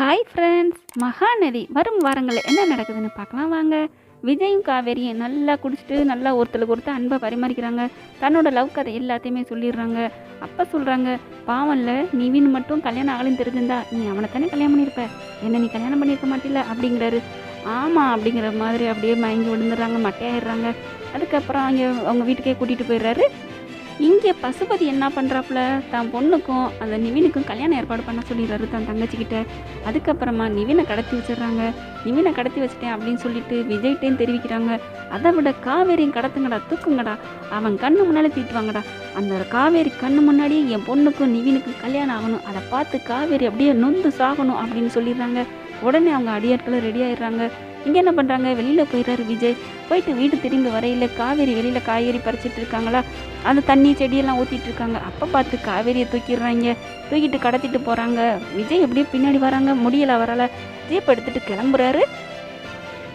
Hi friends Mahanadi. வரும் வாரங்களில் என்ன நடக்குதுன்னு பார்க்கலாம் வாங்க. விஜயும் காவேரியும் நல்லா குடிச்சிட்டு நல்லா ஒருத்தருக்கு ஒருத்தர் அன்பை பரிமாறிக்கிறாங்க. தன்னோட லவ் கதை எல்லாத்தையுமே சொல்லிடுறாங்க. அப்போ சொல்கிறாங்க பாவம்ல நிவின் மட்டும் கல்யாணம் ஆகலைன்னு தெரிஞ்சிருந்தா நீ அவனை தானே கல்யாணம் பண்ணியிருப்ப? என்ன நீ கல்யாணம் பண்ணியிருக்க மாட்டில்ல? அப்படிங்கிறாரு. ஆமாம் அப்படிங்கிற மாதிரி அப்படியே மயங்கி விழுந்துடுறாங்க மட்டையாயிடுறாங்க. அதுக்கப்புறம் அங்கே அவங்க வீட்டுக்கே கூட்டிகிட்டு போயிடுறாரு. இங்கே பசுபதி என்ன பண்ணுறாப்புல தான் பொண்ணுக்கும் அந்த நிவினுக்கும் கல்யாணம் ஏற்பாடு பண்ண சொல்லிடுறாரு தன் தங்கச்சிக்கிட்ட. அதுக்கப்புறமா நிவினை கடத்தி வச்சிடுறாங்க. நிவினை கடத்தி வச்சிட்டேன் அப்படின்னு சொல்லிட்டு விஜய்கிட்டையும் தெரிவிக்கிறாங்க. அதை விட காவேரியும் கடத்துங்கடா தூக்குங்கடா. அவன் கண்ணு முன்னாலே தீட்டுவாங்கடா. அந்த காவேரி கண்ணு முன்னாடியே என் பொண்ணுக்கும் நிவினுக்கும் கல்யாணம் ஆகணும். அதை பார்த்து காவேரி அப்படியே நொந்து சாகணும் அப்படின்னு சொல்லிடுறாங்க. உடனே அவங்க அடியாட்களும் ரெடி ஆயிடுறாங்க. இங்கே என்ன பண்ணுறாங்க வெளியில் போயிடுறாரு விஜய். போயிட்டு வீட்டு திரும்பி வரையில் காவேரி வெளியில் காய்கறி பறிச்சிட்டு இருக்காங்களா? அந்த தண்ணி செடியெல்லாம் ஊற்றிட்டு இருக்காங்க அப்போ பார்த்து காவேரியை தூக்கிடுறாங்க. தூக்கிட்டு கடத்திட்டு போகிறாங்க விஜய் எப்படியோ பின்னாடி வராங்க. முடியல அவரால். ஜீப் எடுத்துகிட்டு கிளம்புறாரு.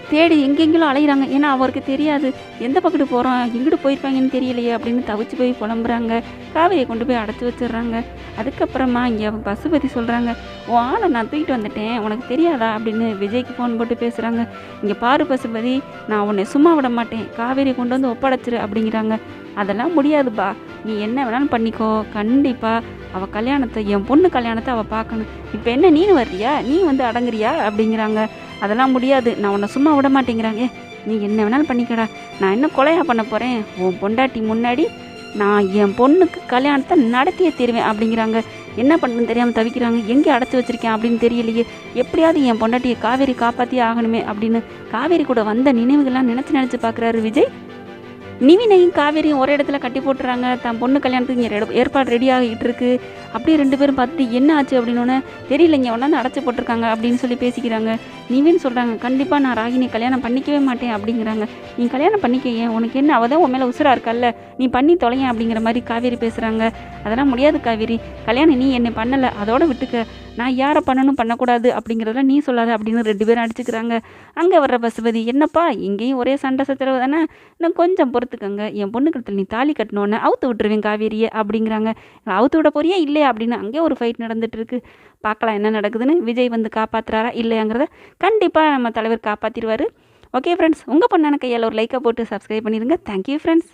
தேடி எங்கெங்கிலும் அலைகிறாங்க ஏன்னா அவருக்கு தெரியாது. எந்த பக்கத்து போகிறோம் எங்கிட்டு போயிருப்பாங்கன்னு தெரியலையே அப்படின்னு தவிச்சு போய் புலம்புறாங்க. காவேரியை கொண்டு போய் அடைச்சி வச்சிடுறாங்க. அதுக்கப்புறமா இங்கே பசுபதி சொல்கிறாங்க உன் ஆளை நான் தூக்கிட்டு வந்துட்டேன். உனக்கு தெரியாதா? அப்படின்னு விஜய்க்கு ஃபோன் போட்டு பேசுகிறாங்க இங்கே பாரு பசுபதி நான் உன்னை சும்மா விட மாட்டேன். காவேரியை கொண்டு வந்து ஒப்படைச்சிரு அப்படிங்கிறாங்க. அதெல்லாம் முடியாதுப்பா. நீ என்ன வேணாலும் பண்ணிக்கோ. கண்டிப்பாக அவள் கல்யாணத்தை என் பொண்ணு கல்யாணத்தை அவள் பார்க்கணும். இப்போ என்ன நீனு வர்றியா? நீ வந்து அடங்குறியா? அப்படிங்கிறாங்க. அதெல்லாம் முடியாது. நான் உன்னை சும்மா விட மாட்டேங்கிறாங்க. நீ என்ன வேணாலும் பண்ணிக்கடா. நான் என்ன கொலையா பண்ண போகிறேன் உன் பொண்டாட்டி முன்னாடி நான் என் பொண்ணுக்கு கல்யாணத்தை நடத்தியே தருவேன் அப்படிங்கிறாங்க. என்ன பண்ணுன்னு தெரியாமல் தவிக்கிறாங்க. எங்கே அடைச்சி வச்சிருக்கேன் அப்படின்னு தெரியலையே. எப்படியாவது என் பொண்டாட்டியை காவேரி காப்பாற்றியே ஆகணுமே அப்படின்னு காவேரி கூட வந்த நினைவுகள்லாம் நினச்சி நினச்சி பார்க்குறாரு விஜய். நிவினையும் காவேரியும் ஒரே இடத்துல கட்டி போட்டுறாங்க. தன் பொண்ணு கல்யாணத்துக்கு இங்கே ஏற்பாடு ரெடி ஆகிட்டு இருக்கு. அப்படியே ரெண்டு பேரும் பார்த்துட்டு என்ன ஆச்சு அப்படின்னோடனே தெரியல இங்கே ஒன்றாந்து அடைச்சி போட்டிருக்காங்க அப்படின்னு சொல்லி பேசிக்கிறாங்க. நிவின் சொல்கிறாங்க கண்டிப்பாக நான் ராகினி கல்யாணம் பண்ணிக்கவே மாட்டேன் அப்படிங்கிறாங்க. நீ கல்யாணம் பண்ணிக்க ஏன் உனக்கு என்ன அவள் தான் உன் மேலே உசுராக இருக்கல்ல? நீ பண்ணி தொலையேன் அப்படிங்கிற மாதிரி காவேரி பேசுகிறாங்க அதெல்லாம் முடியாது காவேரி. கல்யாணம் நீ என்னை பண்ணலை. அதோட விட்டுக்க. நான் யாரை பண்ணணும் பண்ணக்கூடாது அப்படிங்கிறதெல்லாம் நீ சொல்லாத அப்படின்னு ரெண்டு பேரும் அடிச்சுக்கிறாங்க. அங்கே வர்ற பசுபதி என்னப்பா இங்கேயும் ஒரே சண்டை சத்திரவு தானே? இன்னும் கொஞ்சம் பொறுத்துக்கங்க. என் பொண்ணு கழுத்தில் நீ தாலி கட்டினோன்னே அவுத்து விட்டுருவேன் காவேரியை அப்படிங்கிறாங்க. அவுத்து விட போறியா இல்லையா? அப்படின்னு அங்கே ஒரு ஃபைட் நடந்துட்டு இருக்கு பார்க்கலாம் என்ன நடக்குதுன்னு. விஜய் வந்து காப்பாற்றுறாரா இல்லையாங்கிறத கண்டிப்பாக நம்ம தலைவர் காப்பாற்றிடுவார் ஓகே ஃப்ரெண்ட்ஸ் உங்கள் பொண்ணான கையால் ஒரு லைக்கை போட்டு சப்ஸ்கிரைப் பண்ணிடுங்க தேங்க்யூ ஃப்ரெண்ட்ஸ்